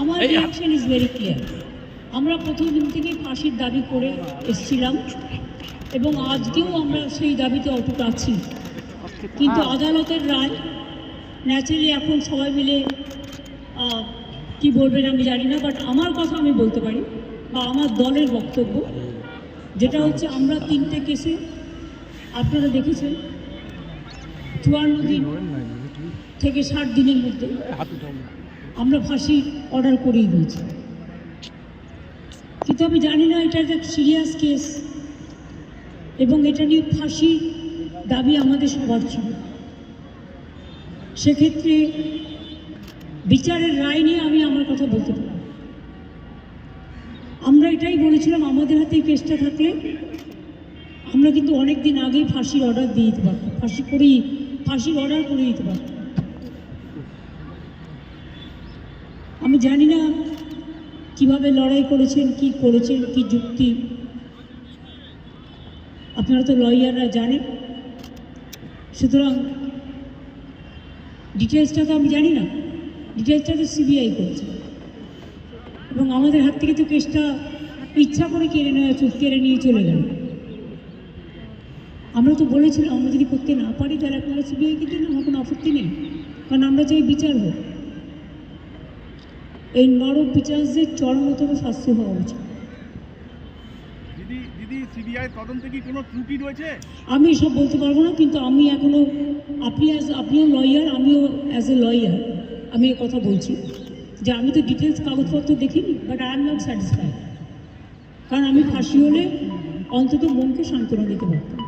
আমার reaction is very clear আমরা প্রথম দিন থেকেই ফাঁসির দাবি করে এসেছিলাম এবং আজকেও আমরা সেই দাবিতে অটুট আছি। কিন্তু আদালতের রায় ন্যাচারালি এখন সবাই মিলে কি বলবেন আমি জানি না বাট আমার কথা আমি বলতে পারি বা আমার দলের বক্তব্য যেটা হচ্ছে আমরা তিনটে কেসে আপনারা দেখেছেন চুয়ান্ন দিন থেকে ষাট দিনের মধ্যে। আমরা ফাঁসি অর্ডার করিয়ে দিয়েছি। কিন্তু আমি জানি না এটা একটা সিরিয়াস কেস এবং এটা নিয়ে ফাঁসি দাবি আমাদের সবার ছিল। সেক্ষেত্রে বিচারের রায় নিয়ে আমি আমার কথা বলতে পারি আমরা এটাই বলেছিলাম, আমাদের হাতে কেসটা থাকলে আমরা কিন্তু অনেক দিন আগেই ফাঁসির অর্ডার দিয়ে দিতে পারতাম। ফাঁসি করেই, ফাঁসির অর্ডার করে দিতে পারতাম। জানি না কীভাবে লড়াই করেছেন, কি করেছেন, কি যুক্তি। আপনারা তো লয়াররা জানেন। সুতরাং ডিটেলসটা তো আমি জানি না। ডিটেলসটা তো সিবিআই করছে। এবং আমাদের হাত থেকে তো কেসটা ইচ্ছা করে কেড়ে নেওয়া কেড়ে নিয়ে চলে গেল। আমরা তো বলেছিলাম, আমরা যদি করতে না পারি তাহলে আপনারা সিবিআইকে দিন, আমার কোনো আপত্তি নেই। কারণ আমরা চাই বিচার হোক। এই নরক বিচারদের চরমতম শাস্তি হওয়া উচিত। দিদি দিদি সিবিআই তদন্তে কি কোনো ত্রুটি রয়েছে? আমি সব বলতে পারব না কিন্তু আমি এখনও আপনি অ্যাজ আপনিও লয়ার আমিও অ্যাজ এ লয়ার আমি এ কথা বলছি। যে আমি তো ডিটেলস কাগজপত্র দেখিনি but I am not satisfied কারণ আমি ফাঁসি হলে অন্তত মনকে সান্ত্বনা দিতে পারতাম।